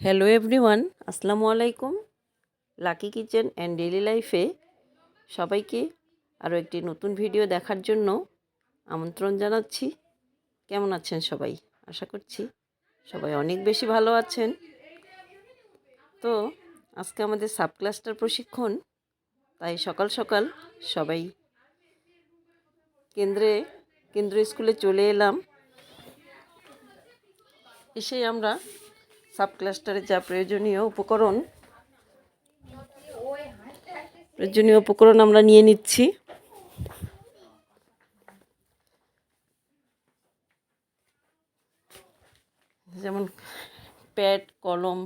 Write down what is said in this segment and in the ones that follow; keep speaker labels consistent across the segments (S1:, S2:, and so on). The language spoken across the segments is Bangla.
S1: হ্যালো এভরিওয়ান আসসালামু আলাইকুম। লাকি কিচেন অ্যান্ড ডেলি লাইফে সবাইকে আরও একটি নতুন ভিডিও দেখার জন্য আমন্ত্রণ জানাচ্ছি। কেমন আছেন সবাই? আশা করছি সবাই অনেক বেশি ভালো আছেন। তো আজকে আমাদের সাব ক্লাস্টার প্রশিক্ষণ, তাই সকাল সকাল সবাই কেন্দ্রে কেন্দ্র স্কুলে চলে এলাম। এসে আমরা সাব ক্লাস্টারে যা প্রয়োজনীয় উপকরণ প্রয়োজনীয় উপকরণ আমরা নিয়ে নিচ্ছি। যেমন প্যাড, কলম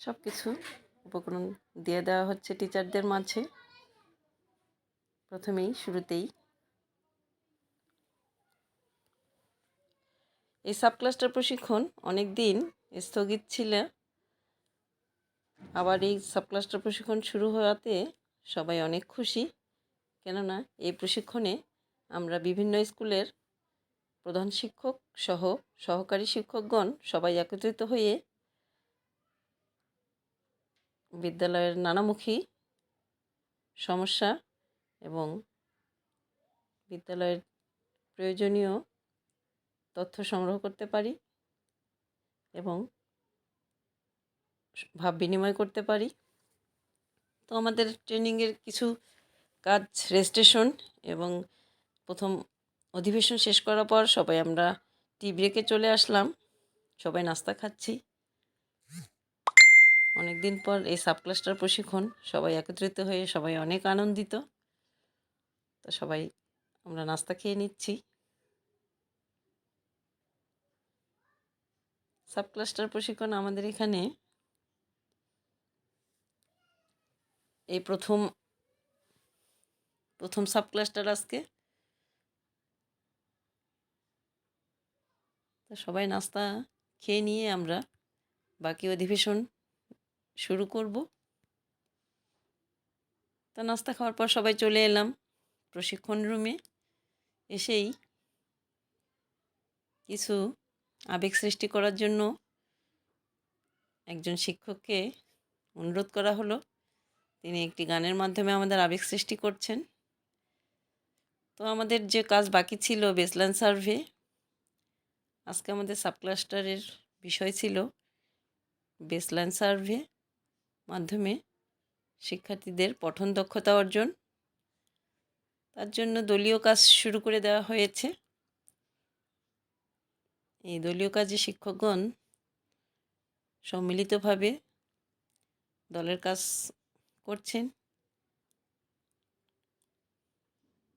S1: সব কিছু উপকরণ দিয়ে দেওয়া হচ্ছে টিচারদের মাঝে। প্রথমেই, শুরুতেই এই সাব ক্লাস্টার প্রশিক্ষণ অনেক দিন স্থগিত ছিল। আবার এই সাব ক্লাস্টার প্রশিক্ষণ শুরু হওয়াতে সবাই অনেক খুশি। কেননা এই প্রশিক্ষণে আমরা বিভিন্ন স্কুলের প্রধান শিক্ষক সহ সহকারী শিক্ষকগণ সবাই একত্রিত হয়ে বিদ্যালয়ের নানামুখী সমস্যা এবং বিদ্যালয়ের প্রয়োজনীয় তথ্য সংগ্রহ করতে পারি এবং ভাব বিনিময় করতে পারি। তো আমাদের ট্রেনিংয়ের কিছু কাজ রেজিস্ট্রেশন এবং প্রথম অধিবেশন শেষ করার পর সবাই আমরা টি ব্রেকে চলে আসলাম। সবাই নাস্তা খাচ্ছি। অনেক দিন পর এই সাব ক্লাস্টার প্রশিক্ষণ সবাই একত্রিত হয়ে সবাই অনেক আনন্দিত। তো সবাই আমরা নাস্তা খেয়ে নিচ্ছি। সাব ক্লাস্টার প্রশিক্ষণ আমাদের এখানে এই প্রথম প্রথম সাব ক্লাস্টার আজকে সবাই নাস্তা খেয়ে নিয়ে আমরা বাকি অধিবেশন শুরু করব। তা নাস্তা খাওয়ার পর সবাই চলে এলাম প্রশিক্ষণ রুমে। এসেই কিছু আবেগ সৃষ্টি করার জন্য একজন শিক্ষককে অনুরোধ করা হলো। তিনি একটি গানের মাধ্যমে আমাদের আবেগ সৃষ্টি করছেন। তো আমাদের যে কাজ বাকি ছিল বেসলাইন সার্ভে আজকে আমাদের সাবক্লাস্টারের বিষয় ছিল বেসলাইন সার্ভে মাধ্যমে শিক্ষার্থীদের পঠন দক্ষতা অর্জন। তার জন্য দলীয় কাজ শুরু করে দেওয়া হয়েছে। এই দলীয় কাজে শিক্ষকগণ সম্মিলিতভাবে দলের কাজ করছেন।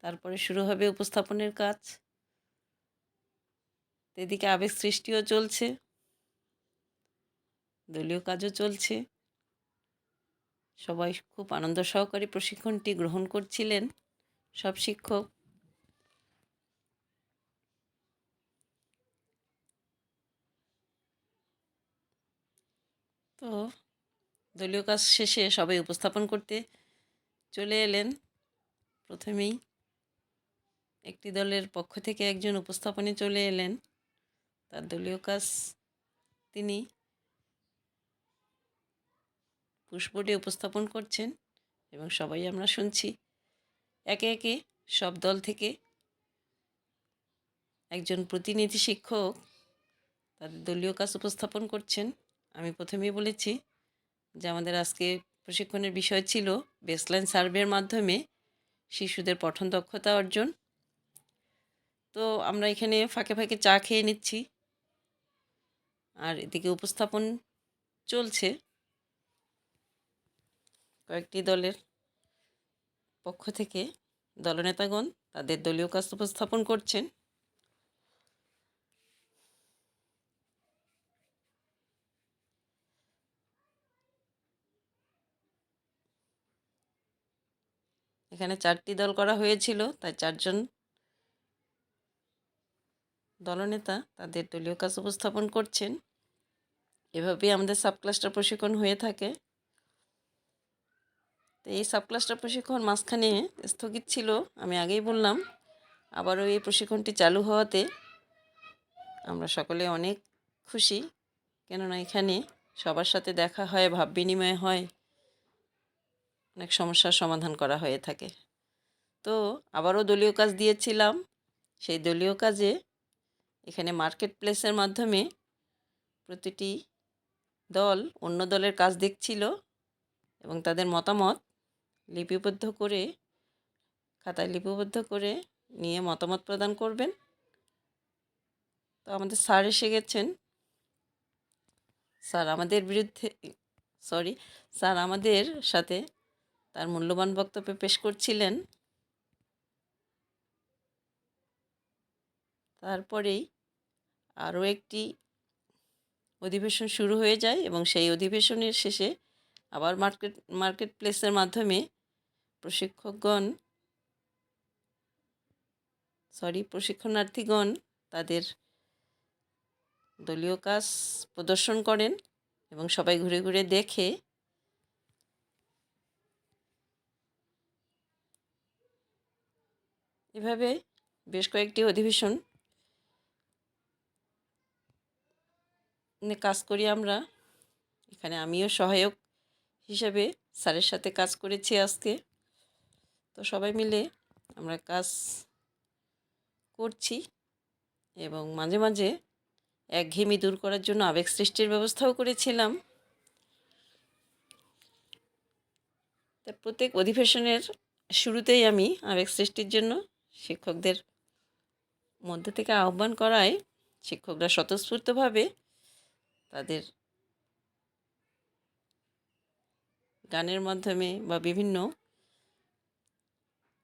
S1: তারপরে শুরু হবে উপস্থাপনের কাজ। এদিকে আবেগ সৃষ্টিও চলছে। দলীয় কাজও চলছে। সবাই খুব আনন্দ সহকারে প্রশিক্ষণটি গ্রহণ করছিলেন সব শিক্ষক। তো দলীয় কাজ শেষে সবাই উপস্থাপন করতে চলে এলেন। প্রথমেই একটি দলের পক্ষ থেকে একজন উপস্থাপনে চলে এলেন। তার দলীয় কাজ তিনি পুষ্পটি উপস্থাপন করছেন এবং সবাই আমরা শুনছি। একে একে সব দল থেকে একজন প্রতিনিধি শিক্ষক তাদের দলীয় কাজ উপস্থাপন করছেন। আমি প্রথমেই বলেছি যে আমাদের আজকে প্রশিক্ষণের বিষয় ছিল বেসলাইন সার্ভের মাধ্যমে শিশুদের পঠন দক্ষতা অর্জন। তো আমরা এখানে ফাঁকে ফাঁকে চা খেয়ে নিচ্ছি। আর এদিকে উপস্থাপন চলছে কয়েকটি দলের পক্ষ থেকে। দলনেতাগণ তাদের দলীয় কাজ উপস্থাপন করছেন। এখানে চারটি দল করা হয়েছিল, তাই চারজন দলনেতা তাদের দলীয় কাজ উপস্থাপন করছেন। এভাবেই আমাদের সাব ক্লাস্টার প্রশিক্ষণ হয়ে থাকে। তো এই সাব ক্লাস্টার প্রশিক্ষণ মাঝখানে স্থগিত ছিল, আমি আগেই বললাম। আবারও এই প্রশিক্ষণটি চালু হওয়াতে আমরা সকলে অনেক খুশি, কেননা এখানে সবার সাথে দেখা হয় ভাব বিনিময় হয়। অনেক সমস্যার সমাধান করা হয়ে থাকে। তো আবারও দলীয় কাজ দিয়েছিলাম। সেই দলীয় কাজে এখানে মার্কেট প্লেসের মাধ্যমে প্রতিটি দল অন্য দলের কাজ দেখছিল এবং তাদের মতামত লিপিবদ্ধ করে, খাতায় লিপিবদ্ধ করে নিয়ে মতামত প্রদান করবেন। তো আমাদের স্যার এসে গেছেন। স্যার আমাদের বিরুদ্ধে সরি স্যার আমাদের সাথে তার মূল্যবান বক্তব্য পেশ করছিলেন। তারপরেই আরও একটি অধিবেশন শুরু হয়ে যায় এবং সেই অধিবেশনের শেষে আবার মার্কেট মার্কেট প্লেসের মাধ্যমে প্রশিক্ষকগণ, সরি, প্রশিক্ষণার্থীগণ তাদের দলীয় কাজ প্রদর্শন করেন এবং সবাই ঘুরে ঘুরে দেখে এভাবে বেশ কয়েকটি অধিবেশন কাজ করি আমরা। এখানে আমিও সহায়ক হিসাবে স্যারের সাথে কাজ করেছি আজকে। তো সবাই মিলে আমরা কাজ করছি এবং মাঝে মাঝে একঘেয়েমি দূর করার জন্য আবেগ সৃষ্টির ব্যবস্থাও করেছিলাম। তা প্রত্যেক অধিবেশনের শুরুতেই আমি আবেগ সৃষ্টির জন্য শিক্ষকদের মধ্যে থেকে আহ্বান করায়, শিক্ষকরা স্বতঃস্ফূর্তভাবে তাদের গানের মাধ্যমে বা বিভিন্ন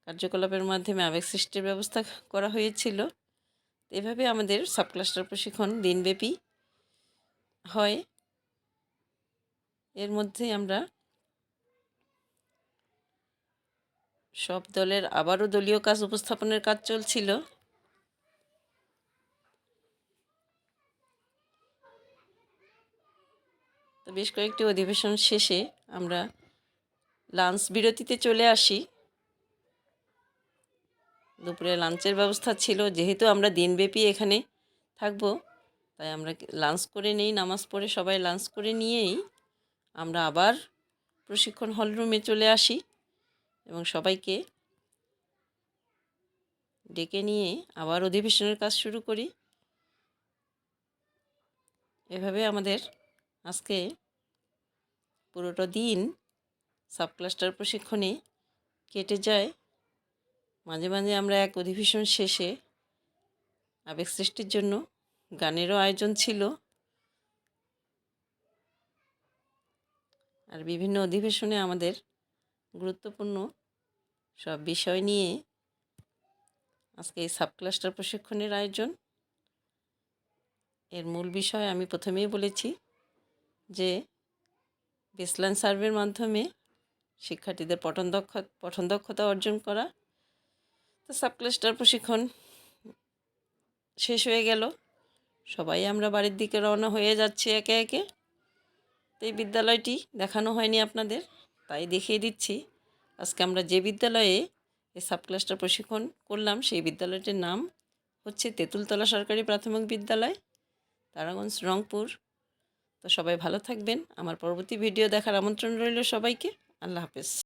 S1: কার্যকলাপের মাধ্যমে আবেগ সৃষ্টির ব্যবস্থা করা হয়েছিল। এভাবে আমাদের সাব ক্লাস্টার প্রশিক্ষণ দিনব্যাপী হয়। এর মধ্যে আমরা সব দলের আবারও দলীয় কাজ উপস্থাপনের কাজ চলছিল। তো বেশ কয়েকটি অধিবেশন শেষে আমরা লাঞ্চ বিরতিতে চলে আসি। দুপুরে লাঞ্চের ব্যবস্থা ছিল, যেহেতু আমরা দিনব্যাপী এখানে থাকব, তাই আমরা লাঞ্চ করে নেই, নামাজ পড়ে সবাই লাঞ্চ করে নিয়েই আমরা আবার প্রশিক্ষণ হল রুমে চলে আসি। এবং সবাইকে ডেকে নিয়ে আবার অধিবেশনের কাজ শুরু করি। এভাবে আমাদের আজকে পুরোটা দিন সাব ক্লাস্টার প্রশিক্ষণে কেটে যায়। মাঝে মাঝে আমরা এক অধিবেশন শেষে আবেগ সৃষ্টির জন্য গানেরও আয়োজন ছিল। আর বিভিন্ন অধিবেশনে আমাদের গুরুত্বপূর্ণ সব বিষয় নিয়ে আজকে এই সাব ক্লাস্টার প্রশিক্ষণের আয়োজন। এর মূল বিষয় আমি প্রথমেই বলেছি যে বেসলাইন সার্ভের মাধ্যমে শিক্ষার্থীদের পঠন দক্ষ, পঠন দক্ষতা অর্জন করা। তো সাব ক্লাস্টার প্রশিক্ষণ শেষ হয়ে গেল। সবাই আমরা বাড়ির দিকে রওনা হয়ে যাচ্ছি একে একে। তো এই বিদ্যালয়টি দেখানো হয়নি আপনাদের। তাই দেখিয়ে দিচ্ছি। আজকে আমরা যে বিদ্যালয়ে এই সাব ক্লাস্টার প্রশিক্ষণ করলাম, সেই বিদ্যালয়টির নাম হচ্ছে তেঁতুলতলা সরকারি প্রাথমিক বিদ্যালয়, তারাগঞ্জ, রংপুর। তো সবাই ভালো থাকবেন। আমার পরবর্তী ভিডিও দেখার আমন্ত্রণ রইল সবাইকে। আল্লাহ হাফেজ।